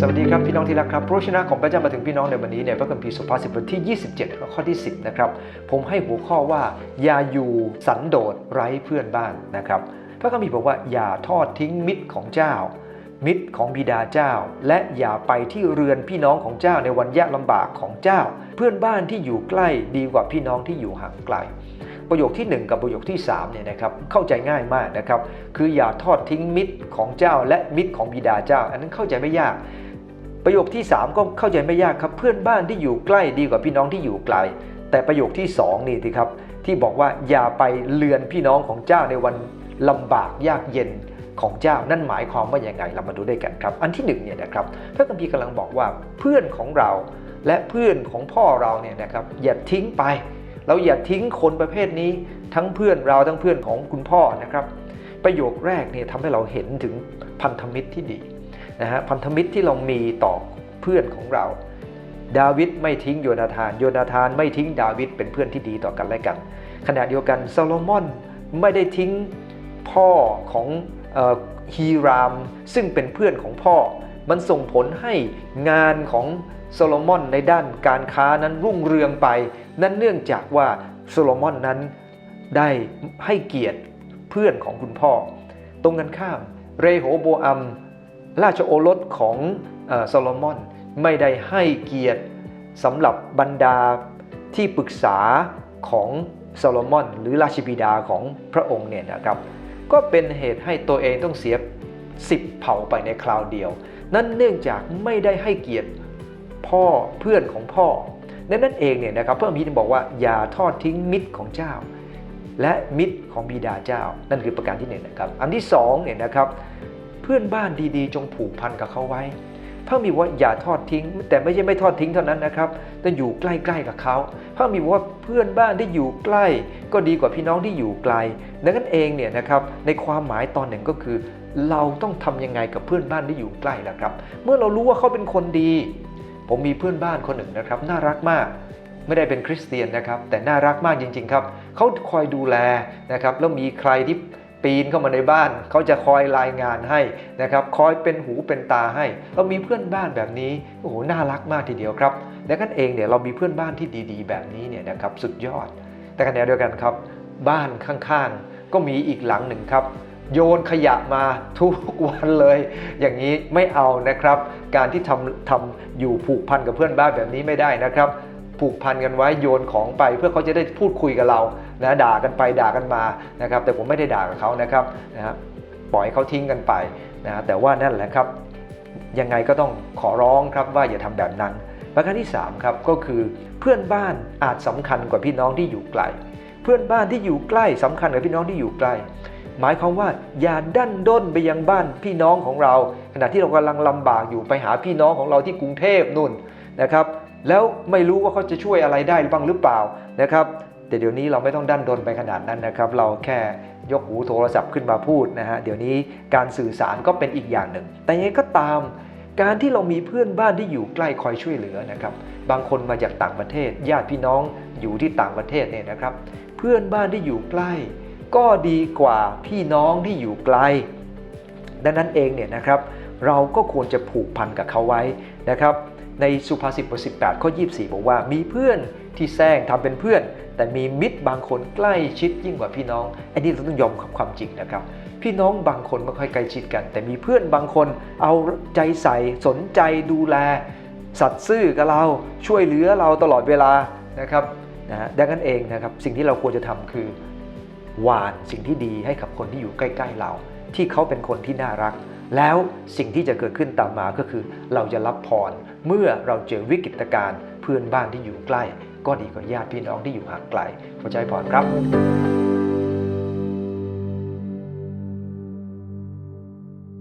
สวัสดีครับพี่น้องที่รักครับพระชนะของพระเจ้ามาถึงพี่น้องในวันนี้ในพระคัมภีร์สุภาษิตบทที่ 27 ข้อที่ 10 นะครับ ผมให้หัวข้อว่า อย่าอยู่สันโดษไร้เพื่อนบ้านนะครับ พระคัมภีร์บอกว่าอย่าทอดทิ้งมิตรของเจ้า มิตรของบิดาเจ้า และอย่าไปที่เรือนพี่น้องของเจ้าในวันยากลำบากของเจ้า เพื่อนบ้านที่อยู่ใกล้ดีกว่าพี่น้องที่อยู่ห่างไกลประโยคที่ 1 กับประโยคที่3เนี่ยนะครับเข้าใจง่ายมากนะครับ คืออย่าทอดทิ้งมิตรของเจ้าและมิตรของบิดาเจ้า อันนั้นเข้าใจไม่ยาก ประโยคที่ 3 ก็เข้าใจไม่ยากครับ เพื่อนบ้านที่อยู่ใกล้ดีกว่าพี่น้องที่อยู่ไกล แต่ประโยคที่ 2 นี่สิครับ ที่บอกว่าอย่าไปเลือนพี่น้องของเจ้าในวันลำบากยากเย็นของเจ้านั่นหมายความว่าอย่างไงเรามาดูด้วยกันครับ อันที่หนึ่งเนี่ยนะครับพระคัมภีร์กำลังบอกว่าเพื่อนของเราและเพื่อนของพ่อเราเนี่ยนะครับอย่าทิ้งไป เราอย่าทิ้งคนประเภทนี้ ทั้งเพื่อนเราทั้งเพื่อนของคุณพ่อนะครับ ประโยคแรกเนี่ยทำให้เราเห็นถึงพันธมิตรที่ดี นะฮะพันธมิตรที่เรามีต่อเพื่อนของเรา ดาวิดไม่ทิ้งโยนาธาน โยนาธานไม่ทิ้งดาวิดเป็นเพื่อนที่ดีต่อกันและกัน ขณะเดียวกันซาโลมอนไม่ได้ทิ้งพ่อของฮีราม ซึ่งเป็นเพื่อนของพ่อ มันส่งผลให้งานของโซโลมอนในด้านการค้านั้นรุ่งเรืองไป นั่นเนื่องจากว่าโซโลมอนนั้นได้ให้เกียรติเพื่อนของคุณพ่อ ตรงกันข้าม เรโฮโบอัม ราชโอรสของโซโลมอนไม่ได้ให้เกียรติสำหรับบรรดาที่ปรึกษาของโซโลมอนหรือราชบิดาของพระองค์เนี่ยนะครับก็เป็นเหตุให้ตัวเองต้องเสียสิบเผ่าไปในคราวเดียว นั่นเนื่องจากไม่ได้ให้เกียรติพ่อเพื่อนของพ่อดังนั้นเองเนี่ยนะครับเพื่อนพีถึงบอกว่าอย่าทอดทิ้งมิตรของเจ้า และมิตรของบิดาเจ้า นั่นคือประการที่หนึ่งนะครับอันที่สองเนี่ยนะครับ เพื่อนบ้านดีๆ จงผูกพันกับเขาไว้พระมีว่าอย่าทอดทิ้ง แต่ไม่ใช่ไม่ทอดทิ้งเท่านั้นนะครับแต้อยู่ใกล้ๆกับเขาพระมีว่าเพื่อนบ้านที่อยู่ใกล้ ก็ดีกว่าพี่น้องที่อยู่ไกลดังนั้นเองเนี่ยนะครับในความหมายตอนหนึ่งก็คือ เราต้องทำยังไงกับเพื่อนบ้านที่อยู่ใกล้ล่ะครับ เมื่อเรารู้ว่าเขาเป็นคนดี ผมมีเพื่อนบ้านคนหนึ่งนะครับ น่ารักมากไม่ได้เป็นคริสเตียนนะครับ แต่น่ารักมากจริง ๆ ครับเขาคอยดูแลนะครับแล้วมีใครที่ ปีนเข้ามาในบ้าน เขาจะคอยรายงานให้นะครับคอยเป็นหูเป็นตาให้ เรามีเพื่อนบ้านแบบนี้โอ้โหน่ารักมากทีเดียวครับดังนั้นเองเนี่ยเรามีเพื่อนบ้านที่ดีๆ แบบนี้เนี่ยนะครับสุดยอด แต่ขณะเดียวกันครับ บ้านข้างๆ ก็มีอีกหลังหนึ่งครับโยนขยะมาทุกวันเลย อย่างนี้ไม่เอานะครับ การที่ทำทำอยู่ผูกพันกับเพื่อนบ้านแบบนี้ไม่ได้นะครับ ผูกพันกันไว้โยนของไปเพื่อเขาจะได้พูดคุยกับเรา นะด่ากันไปด่ากันมานะครับแต่ผมไม่ได้ด่ากับเขานะครับนะฮะปล่อยเขาทิ้งกันไปนะแต่ว่านั่นแหละครับยังไงก็ต้องขอร้องครับว่าอย่าทำแบบนั้น ประการที่ 3 ครับก็คือเพื่อนบ้านอาจสำคัญกว่าพี่น้องที่อยู่ไกล เพื่อนบ้านที่อยู่ใกล้สำคัญกว่าพี่น้องที่อยู่ไกลหมายความว่าอย่าดันด้นไปยังบ้านพี่น้องของเรา ขณะที่เรากำลังลำบากอยู่ไปหาพี่น้องของเราที่กรุงเทพนู่นนะครับ แล้วไม่รู้ว่าเขาจะช่วยอะไรได้บ้างหรือเปล่านะครับ แต่เดี๋ยวนี้เราไม่ต้องดันดนไปขนาดนั้นนะครับ เราแค่ยกหูโทรศัพท์ขึ้นมาพูดนะฮะ เดี๋ยวนี้การสื่อสารก็เป็นอีกอย่างหนึ่ง แต่ยังไงก็ตาม การที่เรามีเพื่อนบ้านที่อยู่ใกล้คอยช่วยเหลือนะครับ บางคนมาจากต่างประเทศ ญาติพี่น้องอยู่ที่ต่างประเทศเนี่ยนะครับ เพื่อนบ้านที่อยู่ใกล้ ก็ดีกว่าพี่น้องที่อยู่ไกล ดังนั้นเองเนี่ยนะครับ เราก็ควรจะผูกพันกับเขาไว้นะครับ ในสุภาษิตบท18ข้อ 24 บอกว่า มีเพื่อนที่แซงทำเป็นเพื่อน แต่มีมิตรบางคนใกล้ชิดยิ่งกว่าพี่น้องอันนี้เราต้องยอมกับความจริงนะครับ พี่น้องบางคนไม่ค่อยใกล้ชิดกัน แต่มีเพื่อนบางคนเอาใจใส่สนใจดูแล สัตย์ซื่อกับเราช่วยเหลือเราตลอดเวลานะครับนะฮะดังนั้นเองนะครับสิ่งที่เราควรจะทำคือหวานสิ่งที่ดีให้กับคนที่อยู่ใกล้ๆเรา ที่เขาเป็นคนที่น่ารัก แล้วสิ่งที่จะเกิดขึ้นตามมาก็คือ เราจะรับพรเมื่อเราเจอวิกฤตการณ์เพื่อนบ้านที่อยู่ใกล้ ก็ดีกว่าญาติพี่น้องที่อยู่ห่างไกลขอใจพรครับ